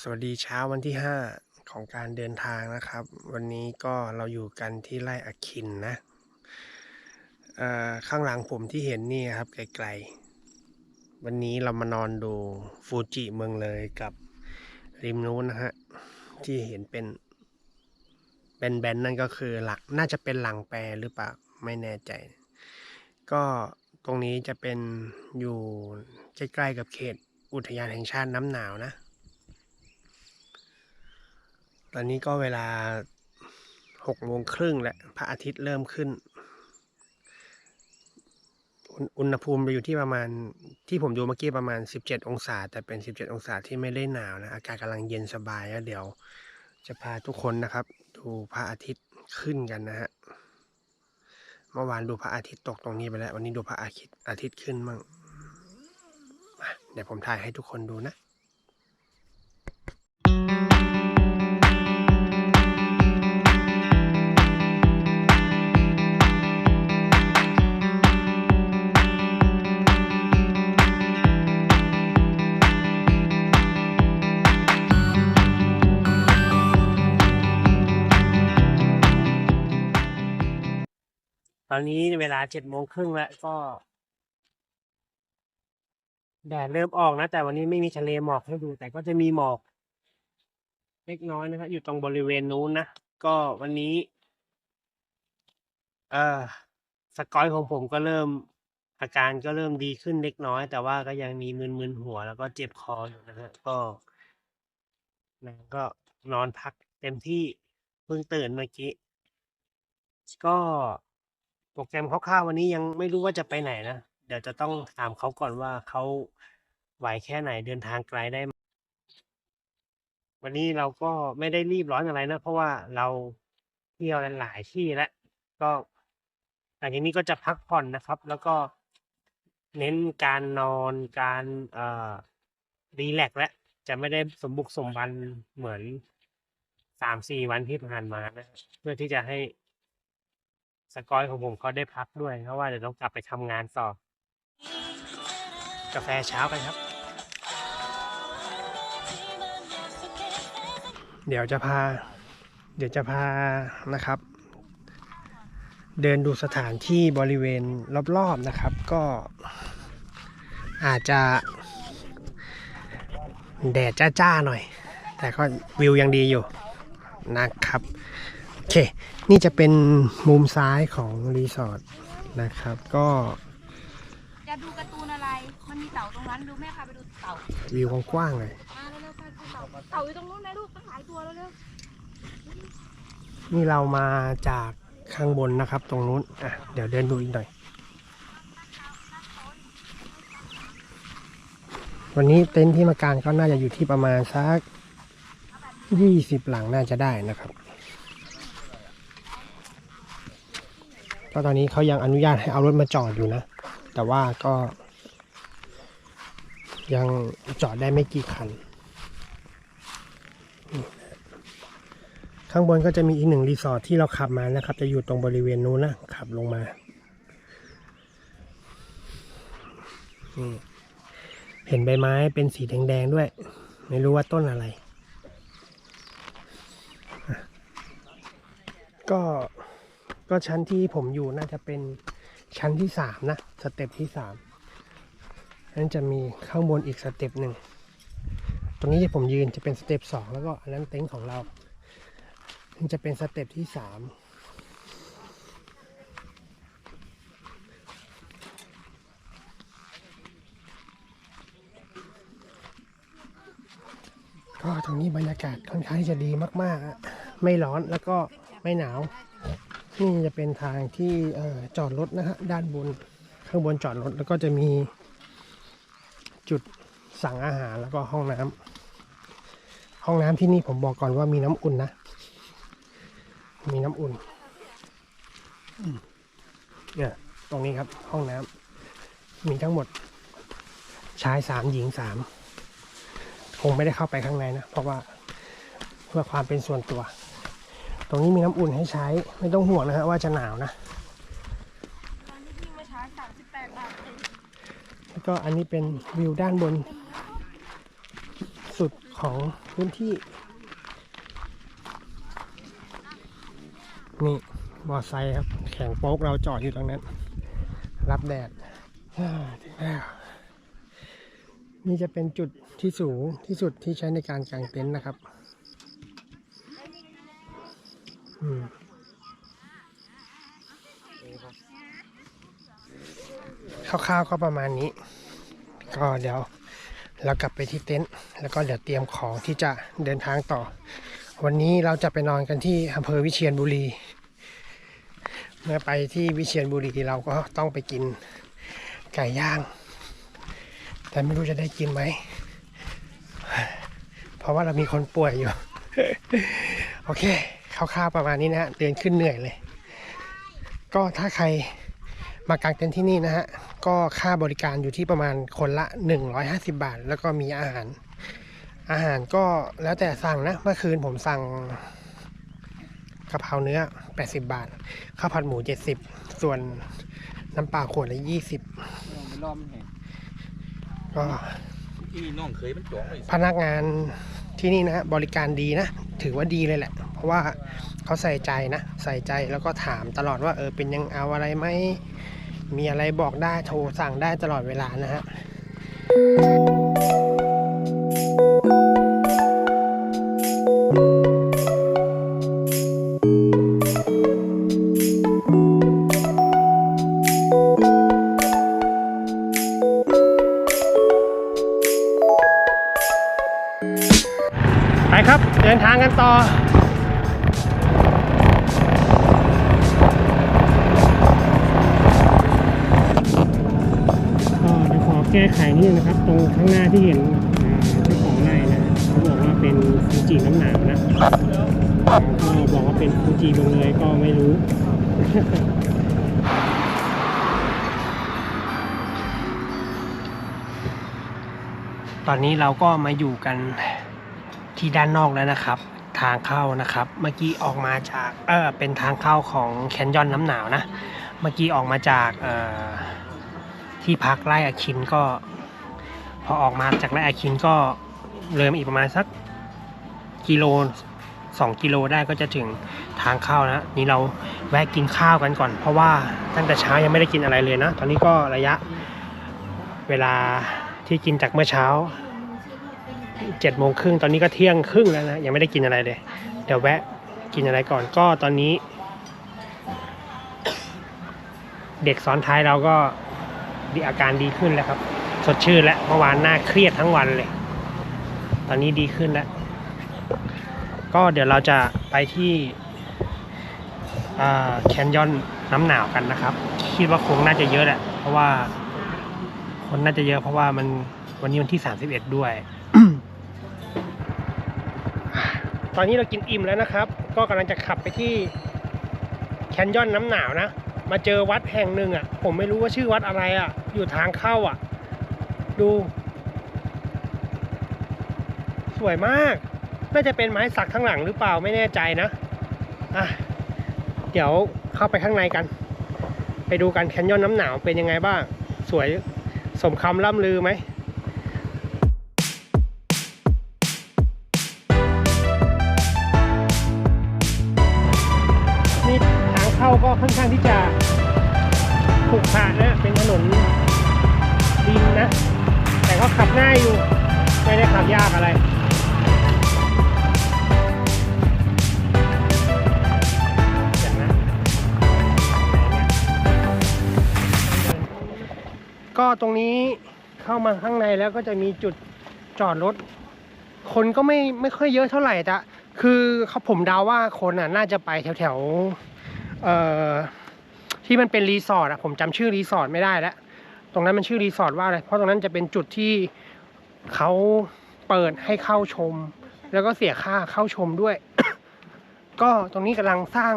สวัสดีเช้าวันที่ 5 ของการเดินทางนะครับ วันนี้ก็เราอยู่กันที่ไร่อคินนะข้างหลังผมที่เห็นนี่ครับไกลๆ วันนี้เรามานอนดูฟูจิเมืองเลยกับริมนู้นนะฮะที่เห็นเป็นเป็นแบนๆนั่นก็คือหลักน่าจะเป็นหลังแปรหรือเปล่าไม่แน่ใจ ก็ตรงนี้จะเป็นอยู่ใกล้ๆกับเขตอุทยานแห่งชาติน้ำหนาวนะ อนนี้ก็เวลาหกโมงครึ่งแล้วพระอาทิตย์เริ่มขึ้น อุณหภูมิไปอยู่ที่ประมาณที่ผมดูเมื่อกี้ประมาณ 17 องศา แต่เป็น 17 องศาที่ไม่ได้หนาวนะ อากาศกำลังเย็นสบายแล้วเดี๋ยวจะพาทุกคนนะครับ ดูพระอาทิตย์ขึ้นกันนะฮะเมื่อวานดูพระอาทิตย์ตกตรงนี้ไปแล้ว วันนี้ดูพระอาทิตย์อาทิตย์ขึ้นมั่งเดี๋ยวผมถ่ายให้ทุกคนดูนะ ตอนนี้เวลาเจ็ดโมงครึ่งแล้วก็ แดดเริ่มออกนะ แต่วันนี้ไม่มีทะเลหมอกให้ดู แต่ก็จะมีหมอก เล็กน้อยนะครับอยู่ตรงบริเวณนู้นนะ ก็วันนี้ เออสกอยของผมก็เริ่ม อาการก็เริ่มดีขึ้นเล็กน้อย แต่ว่าก็ยังมีมึนๆหัว แล้วก็เจ็บคออยู่นะฮะก็นะก็นอนพักเต็มที่เพิ่งตื่นเมื่อกี้ก็ โปรแกรมคร่าวๆวันนี้ยังไม่รู้ว่าจะไปไหนนะ เดี๋ยวจะต้องถามเขาก่อนว่าเขาไหวแค่ไหนเดินทางไกลได้ไหมวันนี้เราก็ไม่ได้รีบร้อนอะไรนะ เพราะว่าเราเที่ยวหลายที่แล้วก็หลังจากนี้ก็จะพักผ่อนนะครับ แล้วก็เน้นการนอนการเอ่อรีแลกซ์และ จะไม่ได้สมบุกสมบันเหมือนสามสี่วันที่ผ่านมานะเพื่อที่จะให้ สกอยของผมเขาได้พักด้วย เพราะว่าเดี๋ยวต้องกลับไปทำงานต่อ กาแฟเช้ากันครับ เดี๋ยวจะพา เดี๋ยวจะพานะครับ เดินดูสถานที่บริเวณรอบๆนะครับ ก็อาจจะ แดดจ้าๆหน่อย แต่ก็วิวยังดีอยู่นะครับ โอเค นี่จะเป็นมุมซ้ายของรีสอร์ทนะครับ ก็จะดูการ์ตูนอะไร มันมีเต่าตรงนั้นดูแม่พาไปดูเต่า วิวกว้างๆเลย มาเร็วๆไปดูเต่า เต่าอยู่ตรงนู้นนะลูกตั้งหลายตัวแล้วเร็วนี่เรามาจากข้างบนนะครับ ตรงนู้น อะ เดี๋ยวเดินดูอีกหน่อย วันนี้เต็นท์ที่มากางก็น่าจะอยู่ที่ประมาณสักยี่สิบหลังน่าจะได้นะครับ ก็ตอนนี้เขายังอนุญาตให้เอารถมาจอดอยู่นะ แต่ว่าก็ ยังจอดได้ไม่กี่คัน ข้างบนก็จะมีอีกหนึ่งรีสอร์ทที่เราขับมานะครับ จะอยู่ตรงบริเวณนู้นนะ ขับลงมาเห็นใบไม้เป็นสีแดงๆด้วย ไม่รู้ว่าต้นอะไระก็ ก็ชั้นที่ผมอยู่น่าจะเป็นชั้นที่สามนะสเต็ปที่สามนั้นจะมีข้างบนอีกสเต็ปหนึ่งตรงนี้ที่ผมยืนจะเป็นสเต็ปสองแล้วก็อันนั้นเต็นท์ของเรานี่จะเป็นสเต็ปที่สามก็ตรงนี้บรรยากาศค่อนข้างที่จะดีมากๆ ไม่ร้อนแล้วก็ไม่หนาว นี่จะเป็นทางที่อจอดรถนะฮะด้านบนข้างบนจอดรถแล้วก็จะมีจุดสั่งอาหารแล้วก็ห้องน้ำห้องน้ำที่นี่ผมบอกก่อนว่ามีน้ำอุ่นนะ มีน้ำอุ่นเนี่ยตรงนี้ครับห้องน้ำมีทั้งหมดชายสามหญิงสามคงไม่ได้เข้าไปข้างในนะ เพราะว่าเพื่อความเป็นส่วนตัว ตรงนี้มีน้ำอุ่นให้ใช้ ไม่ต้องห่วงนะฮะว่าจะหนาวนะตอนนี้วิ่งมาช้สามสิบแปดบาทเองแล้วก็อันนี้เป็นวิวด้านบน สุดของพื้นที่ นี่มอไซค์ครับ แข่งโป๊กเราจอดอยู่ตรงนั้น รับแดดถึงแล้วนี่จะเป็นจุดที่สูงที่สุดที่ใช้ในการกางเต็นท์นะครับ อืม คร่าวๆก็ประมาณนี้ ก็เดี๋ยวเรากลับไปที่เต็นท์แล้วก็เดี๋ยวเตรียมของที่จะเดินทางต่อ วันนี้เราจะไปนอนกันที่อำเภอวิเชียรบุรี เมื่อไปที่วิเชียรบุรีเราก็ต้องไปกินไก่ย่าง แต่ไม่รู้จะได้กินไหม เพราะว่าเรามีคนป่วยอยู่ โอเค คร่าวๆประมาณนี้นะฮะเดินขึ้นเหนื่อยเลย ก็ถ้าใครมากางเต็นท์ที่นี่นะฮะ ก็ค่าบริการอยู่ที่ประมาณคนละ 150 บาท แล้วก็มีอาหาร อาหารก็แล้วแต่สั่งนะ เมื่อคืนผมสั่งกะเพราเนื้อ 80 บาท ข้าวผัดหมู 70 ส่วนน้ำเปล่าขวดละ 20มันล้อมแห่งก็ที่นี่น้องเคยมันจ่องเลยพนักงาน ที่นี่นะฮะบริการดีนะ ถือว่าดีเลยแหละ เพราะว่าเขาใส่ใจนะ ใส่ใจแล้วก็ถามตลอดว่าเออเป็นยังเอาอะไรไหมมีอะไรบอกได้โทรสั่งได้ตลอดเวลานะฮะ เดินทางกันต่อก็จะขอแก้ไขนิดนึงนะครับ ตรงข้างหน้าที่เห็นอ่าเจ้าของไร่นะเขาบอกว่าเป็นฟูจิน้ำหนาวนะก็บอกว่าเป็นฟูจิเมืองเลยก็ไม่รู้ตอนนี้เราก็มาอยู่กันที่ด้านนอกแล้วนะครับ ทางเข้านะครับ เมื่อกี้ออกมาจากเออเป็นทางเข้าของแคนยอนน้ำหนาวนะ เมื่อกี้ออกมาจากเออที่พักไร่อาคินก็ พอออกมาจากไร่อาคินก็เลยมาอีกประมาณสักกิโลสองกิโลได้ก็จะถึงทางเข้านะ นี่เราแวะกินข้าวกันก่อน เพราะว่าตั้งแต่เช้ายังไม่ได้กินอะไรเลยนะ ตอนนี้ก็ระยะเวลาที่กินจากเมื่อเช้า เจ็ดโมงครึ่งตอนนี้ก็เที่ยงครึ่งแล้วนะ ยังไม่ได้กินอะไรเลย เดี๋ยวแวะกินอะไรก่อนก็ตอนนี้ เด็กซ้อนท้ายเราก็ดีอาการดีขึ้นแล้วครับ สดชื่นแล้วเมื่อวานหน้าเครียดทั้งวันเลย ตอนนี้ดีขึ้นแล้ว ก็เดี๋ยวเราจะไปที่แคนยอนน้ำหนาวกันนะครับ คิดว่าคงน่าจะเยอะแหละเพราะว่าคนน่าจะเยอะเพราะว่ามันวันนี้วันที่ 31 ด้วย ตอนนี้เรากินอิ่มแล้วนะครับ ก็กำลังจะขับไปที่แคนยอนน้ำหนาวนะ มาเจอวัดแห่งหนึ่งอะ ผมไม่รู้ว่าชื่อวัดอะไรอะ อยู่ทางเข้าอะ ดู สวยมาก น่าจะเป็นไม้สักข้างหลังหรือเปล่าไม่แน่ใจนะอะเดี๋ยวเข้าไปข้างในกัน ไปดูกันแคนยอนน้ำหนาวเป็นยังไงบ้าง สวยสมคำล่ำลือไหม ค่อนข้างที่จะขรุขระนะ เป็นถนนดินนะ แต่ก็ขับง่ายอยู่ ไม่ได้ขับยากอะไรเดี๋ยวนะไหนเนี่ยก็ตรงนี้เข้ามาข้างในแล้วก็จะมีจุดจอดรถ คนก็ไม่ไม่ค่อยเยอะเท่าไหร่แต่คือเขาผมเดาว่าคนอะน่าจะไปแถวแถว เอ่อที่มันเป็นรีสอร์ทอะผมจำชื่อรีสอร์ทไม่ได้แล้วตรงนั้นมันชื่อรีสอร์ทว่าอะไรเพราะตรงนั้นจะเป็นจุดที่เขาเปิดให้เข้าชม แล้วก็เสียค่าเข้าชมด้วย ก็ตรงนี้กำลังสร้าง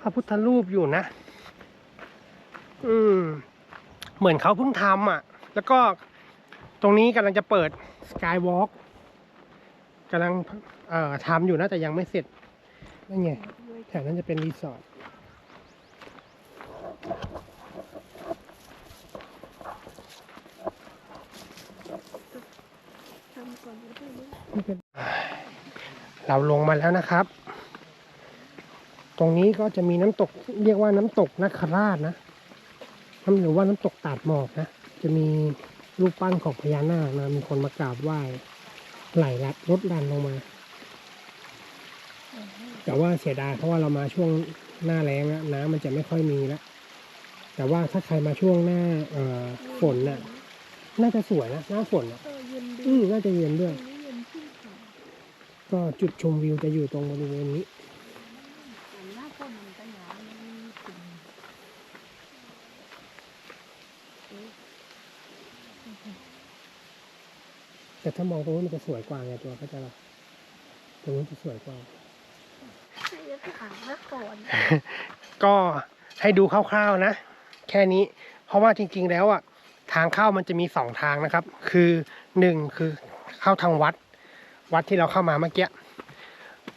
พระพุทธรูปอยู่นะ อืม เหมือนเขาเพิ่งทำอะ แล้วก็ตรงนี้กำลังจะเปิดสกายวอล์กกำลังเอ่อทำอยู่นะแต่ยังไม่เสร็จนั่นไง แถวนั้นจะเป็นรีสอร์ทเราลงมาแล้วนะครับ ตรงนี้ก็จะมีน้ำตกเรียกว่าน้ำตกนคราชนะน้ำหรือว่าน้ำตกตาดหมอกนะ จะมีรูปปั้นของพญานาคนะ มีคนมากราบไหว้ไหลลัดรถดันลงมา แต่ว่าเสียดายเพราะว่าเรามาช่วงหน้าแล้งอะน้ำมันจะไม่ค่อยมีแล้วแต่ว่าถ้าใครมาช่วงหน้าเอ่อฝนน่ะ น่าจะสวยนะหน้าฝนอะ เออเย็นดีอืมน่าจะเย็นด้วยตรงนี้เย็นขึ้นค่ะก็จุดชมวิวจะอยู่ตรงบริเวณนี้ แต่หน้าฝนมันก็หนาวมันมีกลิ่นแต่ถ้ามองตรงนู้นมันจะสวยกว่าไงตัวก็จะตรงนู้นจะสวยกว่า ใช่จะถามมาก่อนก็ให้ดูคร่าวๆนะ แค่นี้ เพราะว่าจริง ๆ แล้วอะทางเข้ามันจะมีสองทางนะครับ คือหนึ่งคือเข้าทางวัด วัดที่เราเข้ามาเมื่อกี้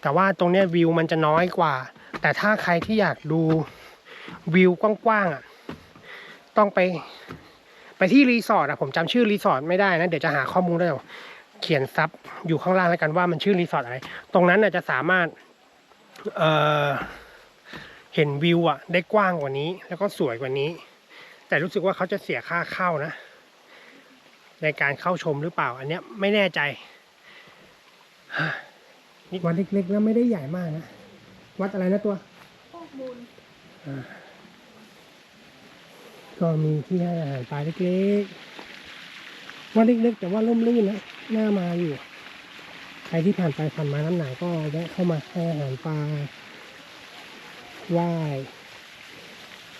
แต่ว่าตรงเนี้ยวิวมันจะน้อยกว่า แต่ถ้าใครที่อยากดูวิวกว้างๆอะต้องไปไปที่รีสอร์ทอะผมจำชื่อรีสอร์ทไม่ได้นะเดี๋ยวจะหาข้อมูลได้เดี๋ยวเขียนซับอยู่ข้างล่างแล้วกันว่ามันชื่อรีสอร์ทอะไร ตรงนั้นน่ะจะสามารถ เอ่อเห็นวิวอะได้กว้างกว่านี้ แล้วก็สวยกว่านี้ แต่รู้สึกว่าเขาจะเสียค่าเข้านะ ในการเข้าชมหรือเปล่า อันเนี้ยไม่แน่ใจฮะนี่วัดเล็กๆแล้วไม่ได้ใหญ่มากนะ วัดอะไรนะตัวพวกมูลอ่าก็มีที่ให้อาหารปลาเล็กๆวัดเล็กๆแต่ว่าร่มรื่นนะน่ามาอยู่ ใครที่ผ่านไปผ่านมาน้ำหนาวก็แวะเข้ามาให้อาหารปลาไหว้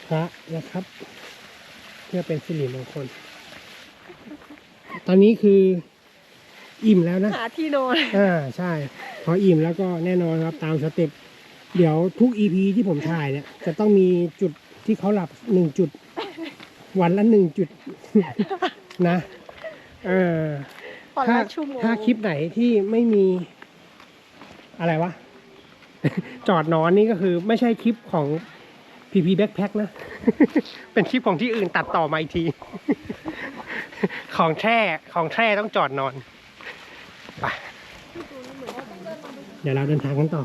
พระนะครับ เพื่อเป็นสิริมงคล ตอนนี้คืออิ่มแล้วนะ หาที่นอนอ่าใช่ พออิ่มแล้วก็แน่นอนครับตามสเต็ปเดี๋ยวทุกอีพีที่ผมถ่ายเนี่ย จะต้องมีจุดที่เขาหลับหนึ่งจุด วันละหนึ่งจุด นะ เออ วันถ้าละชั่วโมงถ้าคลิปไหนที่ไม่มี อะไรวะ จอดนอนนี่ก็คือ ไม่ใช่คลิปของพีพีแบ็คแพ็คนะ เป็นคลิปของที่อื่นตัดต่อมาอีกที ของแท้ของแท้ต้องจอดนอนไปเดี๋ยวเราเดินทางกันต่อ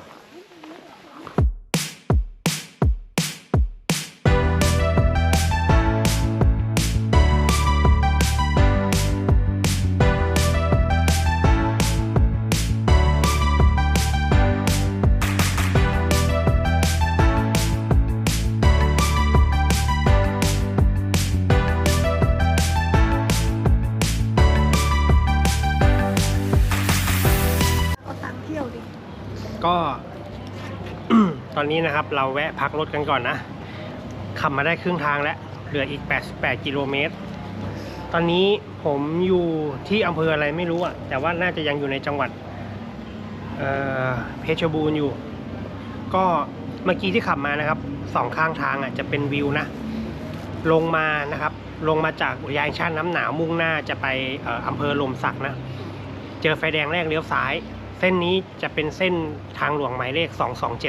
อนนี้นะครับ เราแวะพักรถกันก่อนนะขับมาได้ครึ่งทางแล้วเหลืออีก 88 กิโลเมตร ตอนนี้ผมอยู่ที่อำเภออะไรไม่รู้อะแต่ว่าน่าจะยังอยู่ในจังหวัดเเพชรบูรณ์อยู่ ก็เมื่อกี้ที่ขับมานะครับสองข้างทางอะจะเป็นวิวนะลงมานะครับ ลงมาจากอุทยานชาติน้ำหนาวมุ่งหน้าจะไปอออำเภอลมศักนะ เจอไฟแดงแรกเลี้ยวซ้าย เส้นนี้จะเป็นเส้นทางหลวงหมายเลข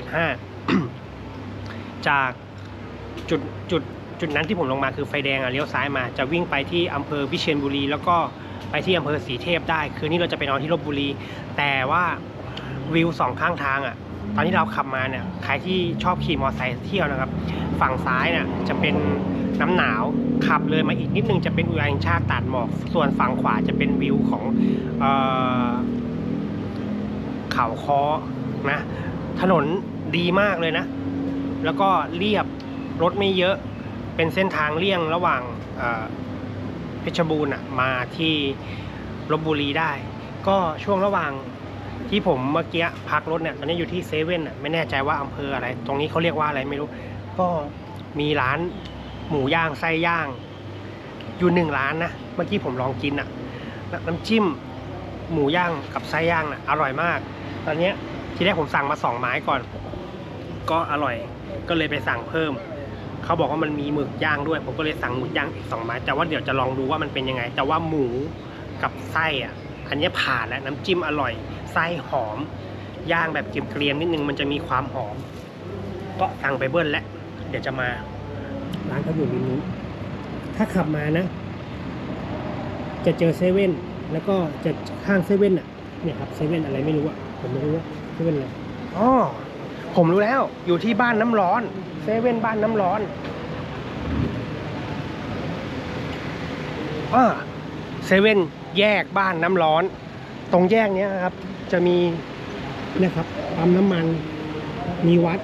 2275 จากจุดจุดจุดนั้นที่ผมลงมาคือไฟแดงอะเลี้ยวซ้ายมา จะวิ่งไปที่อำเภอวิเชียรบุรี แล้วก็ไปที่อำเภอสีเทพได้ คืนนี้เราจะไปนอนที่ลบบุรี แต่ว่าวิวสองข้างทางอะตอนที่เราขับมาเนี่ยใครที่ชอบขี่มอเตอร์ไซค์เที่ยวนะครับ ฝั่งซ้ายเนี่ยจะเป็นน้ำหนาวขับเลยมาอีกนิดนึงจะเป็นอุทยานแห่งชาติตาดหมอกส่วนฝั่งขวาจะเป็นวิวของเอ่อเขาคอนะถนนดีมากเลยนะ แล้วก็เรียบรถไม่เยอะเป็นเส้นทางเลี่ยงระหว่างเพชรบูรณ์มาที่ลบบุรีได้ ก็ช่วงระหว่างที่ผมเมื่อกี้พักรถเนี่ยตอนนี้อยู่ที่เซเว่นอะไม่แน่ใจว่าอำเภออะไร ตรงนี้เขาเรียกว่าอะไรไม่รู้ ก็มีร้านหมูย่างไส้ย่าง อยู่หนึ่งร้านนะเมื่อกี้ผมลองกินอะน้ำจิ้มหมูย่างกับไส้ย่างน่ะอร่อยมาก ตอนนี้ทีแรกผมสั่งมาสองไม้ก่อน ก็อร่อย ก็เลยไปสั่งเพิ่ม เขาบอกว่ามันมีหมึกย่างด้วย ผมก็เลยสั่งหมึกย่างอีกสองไม้แต่ว่าเดี๋ยวจะลองดูว่ามันเป็นยังไง แต่ว่าหมูกับไส้อะ อันนี้ผ่านแล้วน้ำจิ้มอร่อย ไส้หอม ย่างแบบเกรียมๆนิดนึงมันจะมีความหอม ก็สั่งไปเบิ้ลแล้วเดี๋ยวจะมา ร้านเขาอยู่ริมนู้นถ้าขับมานะ จะเจอเซเว่นแล้วก็จะข้างเซเว่นอะเนี่ยครับเซเว่นอะไรไม่รู้อะผมไม่รู้ว่าเซเว่นอะไรอ๋อ ผมรู้แล้วอยู่ที่บ้านน้ำร้อนเซเว่นบ้านน้ำร้อนอ่าเซเว่นแยกบ้านน้ำร้อน ตรงแยกนี้ครับ จะมีนี่ยครับปั๊มน้ำมันมีวัด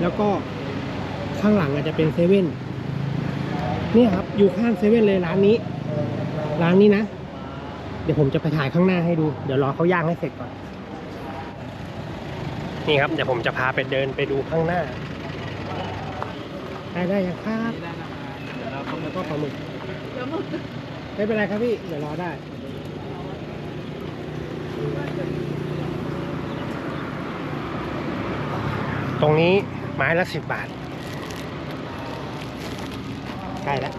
แล้วก็ข้างหลังอาจจะเป็นเซเว่นนี่ครับ อยู่ข้างเซเว่นเลยร้านนี้ ร้านนี้นะ เดี๋ยวผมจะไปถ่ายข้างหน้าให้ดู เดี๋ยวรอเขาย่างให้เสร็จก่อน นี่ครับเดี๋ยวผมจะพาไปเดินไปดูข้างหน้าได้ได้ยังครับเดี๋ยวเราต้องแล้วก็ปลาหมึกแล้วมึงไม่เป็นไรครับพี่ เดี๋ยวรอได้ ตรงนี้ไม้ละสิบบาทใกล้แล้ว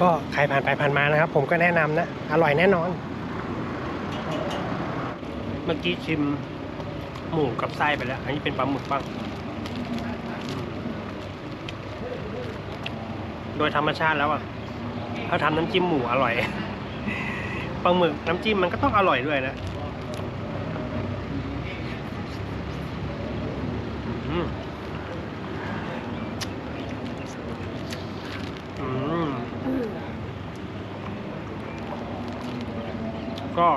ก็ใครผ่านไปผ่านมานะครับ ผมก็แนะนำนะ อร่อยแน่นอน เมื่อกี้ชิมหมูกับไส้ไปแล้ว อันนี้เป็นปลาหมึกบ้าง โดยธรรมชาติแล้วอะถ้าทำน้ำจิ้มหมูอร่อย ปลาหมึกน้ำจิ้มมันก็ต้องอร่อยด้วยนะ อืมอืมก็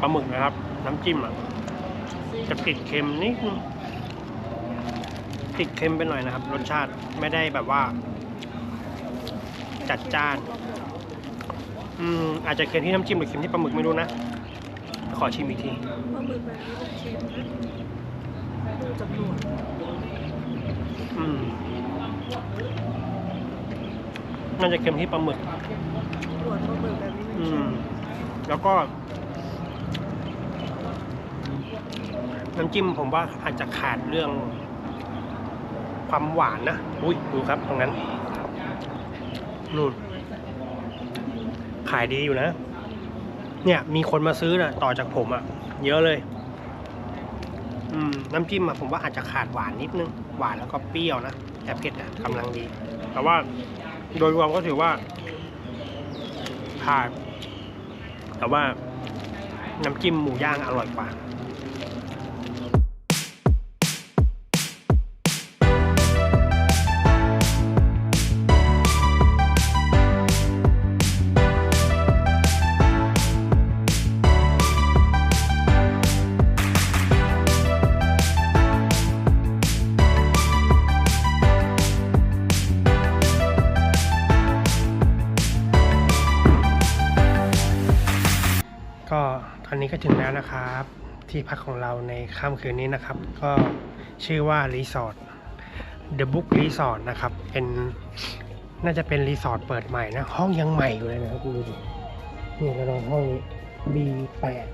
ปลาหมึก นะครับน้ำจิ้มอะ จะติดเค็มนิดนึงติดเค็มไปหน่อยนะครับ รสชาติไม่ได้แบบว่า จัดจ้าน อืมอาจจะเค็มที่น้ำจิ้มหรือเค็มที่ปลาหมึกไม่รู้นะ ขอชิมอีกทีปลาหมึกแบบนี้เป็นเค็มนะดูจำนวนอืมน่าจะเค็มที่ปลาหมึกตรวจปลาหมึกแบบนี้เป็นอืเค็มมแล้วก็ น้ำจิ้มผมว่าอาจจะขาดเรื่องความหวานนะ อุ้ยดูครับตรงนั้นนู่นขายดีอยู่นะ เนี่ย มีคนมาซื้อนะต่อจากผมอะ่ะ เยอะเลย อืม น้ำจิ้มอะผมว่าอาจจะขาดหวานนิดนึง หวานแล้วก็เปรี้ยวนะแต่เผ็ดอะกำลังดี แต่ว่าโดยรวมก็ถือว่าผ่านแต่ว่าน้ำจิ้มหมูย่างอร่อยกว่า ที่พักของเราในค่ำคืนนี้นะครับ ก็ชื่อว่ารีสอร์ท The Book Resort นะครับ เป็นน่าจะเป็นรีสอร์ทเปิดใหม่นะ ห้องยังใหม่อยู่เลยนะครับดูดินี่เราลองห้องนี้ B8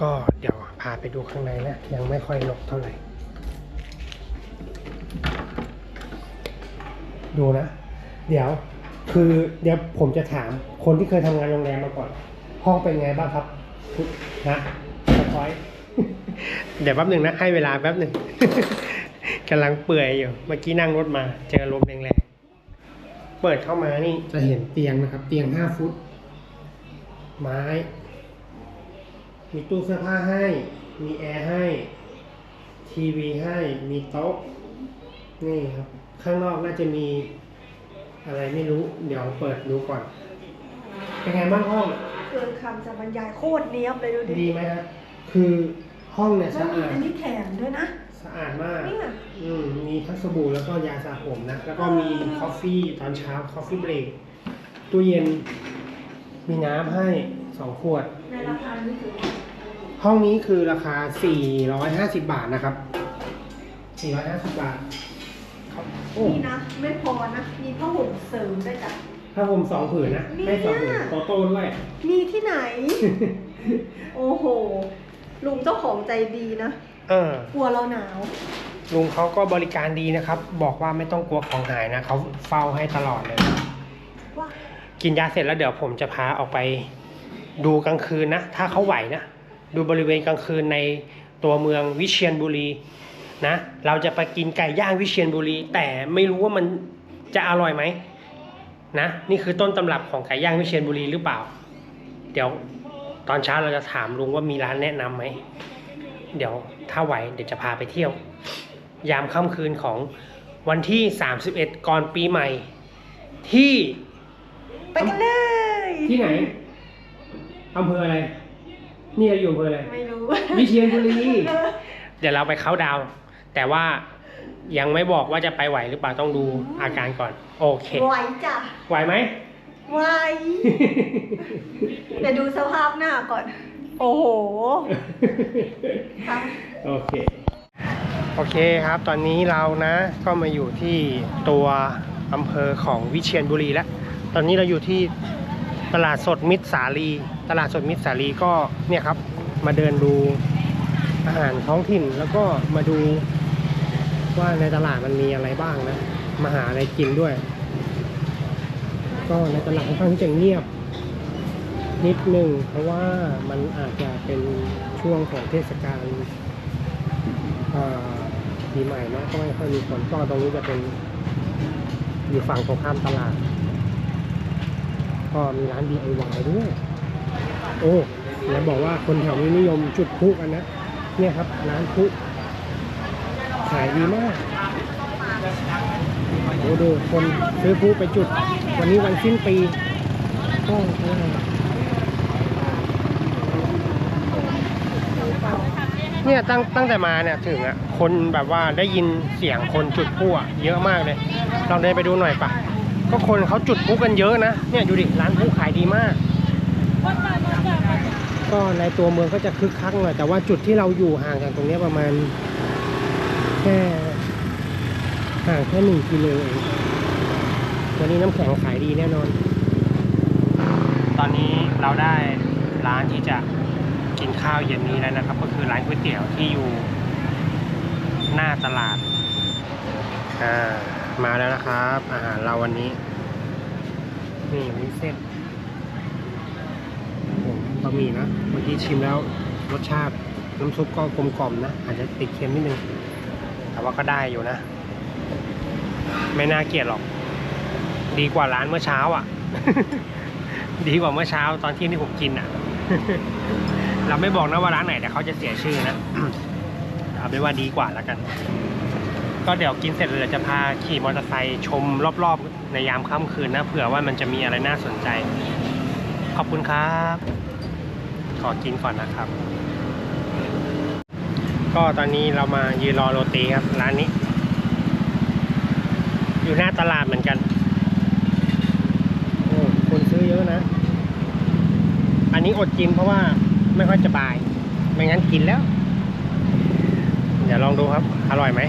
ก็เดี๋ยวพาไปดูข้างในนะ ยังไม่ค่อยลกเท่าไหร่ ดูนะ เดี๋ยวคือเดี๋ยวผมจะถามคนที่เคยทำงานโรงแรมมาก่อน ห้องเป็นไงบ้างครับคุณนะสปอยเดี๋ยวแป๊บหนึ่งนะให้เวลาแป๊บหนึ่งกำลังเปื่อยอยู่ เมื่อกี้นั่งรถมา เจอลมแรงๆ เปิดเข้ามานี่จะเห็นเตียงนะครับ เตียงห้าฟุต ไม้ มีตู้เสื้อผ้าให้ มีแอร์ให้ ทีวีให้ มีโต๊ะ นี่ครับ ข้างนอกน่าจะมีอะไรไม่รู้ เดี๋ยวเปิดดูก่อน เป็นไงบ้างห้อง เกินคำจะบรรยายโคตรเนี้ยบเลยดูดิดีไหมฮะ คือห้องเนี่ยแล้วสะมีอาด อันนี้แถมด้วยนะ สะอาดมากนี่น่ะอืม มีทั้งสบู่แล้วก็ยาสระผมนะ แล้วก็มีคอฟฟี่ตอนเช้าคอฟฟี่เบรกตู้เย็น มีน้ำให้สองขวด ในราคานี้ถือห้องนี้คือราคา 450 บาทนะครับ 450 บาทครับโอ้ นี่นะ ไม่พอนะ มีผ้าห่มเสริมด้วยจ้ะ ถ้าผมสองผืนนะให้สองผืนเนี่ยโตโต้ด้วย มีที่ไหน โอ้โห ลุงเจ้าของใจดีนะ เออ กลัวเราหนาว ลุงเขาก็บริการดีนะครับ บอกว่าไม่ต้องกลัวของหายนะเขาเฝ้าให้ตลอดเลยว่ากินยาเสร็จแล้วเดี๋ยวผมจะพาออกไปดูกลางคืนนะ ถ้าเขาไหวนะ ดูบริเวณกลางคืนในตัวเมืองวิเชียรบุรีนะ เราจะไปกินไก่ย่างวิเชียรบุรี แต่ไม่รู้ว่ามันจะอร่อยไหม นะนี่คือต้นตำรับของไก่ย่างวิเชียรบุรีหรือเปล่า เดี๋ยวตอนเช้าเราจะถามลุงว่ามีร้านแนะนำไหม เดี๋ยวถ้าไหวเดี๋ยวจะพาไปเที่ยว ยามค่ำคืนของวันที่ 31 ก่อนปีใหม่ ที่ไปกันเลยที่ไหนอำเภออะไร นี่เราอยู่อำเภออะไร ไม่รู้ วิเชียรบุรี เดี๋ยวเราไปเข้าน์ดาวน์แต่ว่า ยังไม่บอกว่าจะไปไหวหรือเปล่าต้องดูอาการก่อน โอเค ไหวจ้ะไหวไหม ไหวเดี๋ยวดูสภาพหน้าก่อน โอ้โหครับโอเค โอเคครับ ตอนนี้เรานะ ก็มาอยู่ที่ตัวอำเภอของวิเชียรบุรีแล้ว ตอนนี้เราอยู่ที่ตลาดสดมิตรสาลี ตลาดสดมิตรสาลีก็เนี่ยครับ มาเดินดูอาหารท้องถิ่นแล้วก็มาดู ว่าในตลาดมันมีอะไรบ้างนะ มาหาอะไรกินด้วย ก็ในตลาดค่อนข้างจะเงียบ นิดหนึ่งเพราะว่ามันอาจจะเป็นช่วงของเทศกาลปีใหม่เนะก็ไม่ค่อยมีคนก็ตรงนี้จะเป็นอยู่ฝั่งตรงข้ามตลาด ก็มีร้าน DIY ด้วย โอ้แล้วบอกว่าคนแถวนี้นิยมจุดพลุกันนะ เนี่ยครับร้านพลุ ขายดีมากโอ้ดูคนซื้อพลุไปจุด วันนี้วันสิ้นปีก็เท่าไหเนี่ยตั้งตั้งแต่มาเนี่ยถึงอะคนแบบว่าได้ยินเสียงคนจุดพลุอะเยอะมากเลยลองเดินไปดูหน่อยปะก็คนเขาจุดพลุกันเยอะนะเนี่ยดูดิร้านพลุขายดีมาก ก็ในตัวเมืองก็จะคึกคักหน่อยแต่ว่าจุดที่เราอยู่ห่างจากตรงนี้ประมาณ แค่ห่างแค่หนึ่งกิโลเองวันนี้น้ำแข็งขายดีแน่นอน ตอนนี้เราได้ร้านที่จะกินข้าวเย็นนี้แล้วนะครับ ก็คือร้านก๋วยเตี๋ยวที่อยู่หน้าตลาดอ่ามาแล้วนะครับ อาหารเราวันนี้นี่วุ้นเส้นผมบะหมี่นะเมื่อกี้ชิมแล้วรสชาติน้ำซุปก็กลมกล่อมนะ อาจจะติดเค็มนิดนึง แต่ว่าก็ได้อยู่นะ ไม่น่าเกลียดหรอก ดีกว่าร้านเมื่อเช้าอะ ดีกว่าเมื่อเช้าตอนที่ที่ผมกินอะ เราไม่บอกนะว่าร้านไหนแต่เขาจะเสียชื่อนะเอาเป็นว่าดีกว่าแล้วกัน ก็เดี๋ยวกินเสร็จเลยจะพาขี่มอเตอร์ไซค์ชมรอบๆ ในยามค่ำคืนนะเผื่อว่ามันจะมีอะไรน่าสนใจ ขอบคุณครับ ขอกินก่อนนะครับ ก็ตอนนี้เรามายืนรอโรตีครับ ร้านนี้ อยู่หน้าตลาดเหมือนกัน โอ้คนซื้อเยอะนะ อันนี้อดกินเพราะว่าไม่ค่อยจะบาย ไม่งั้นกินแล้ว เดี๋ยวลองดูครับ อร่อยไหม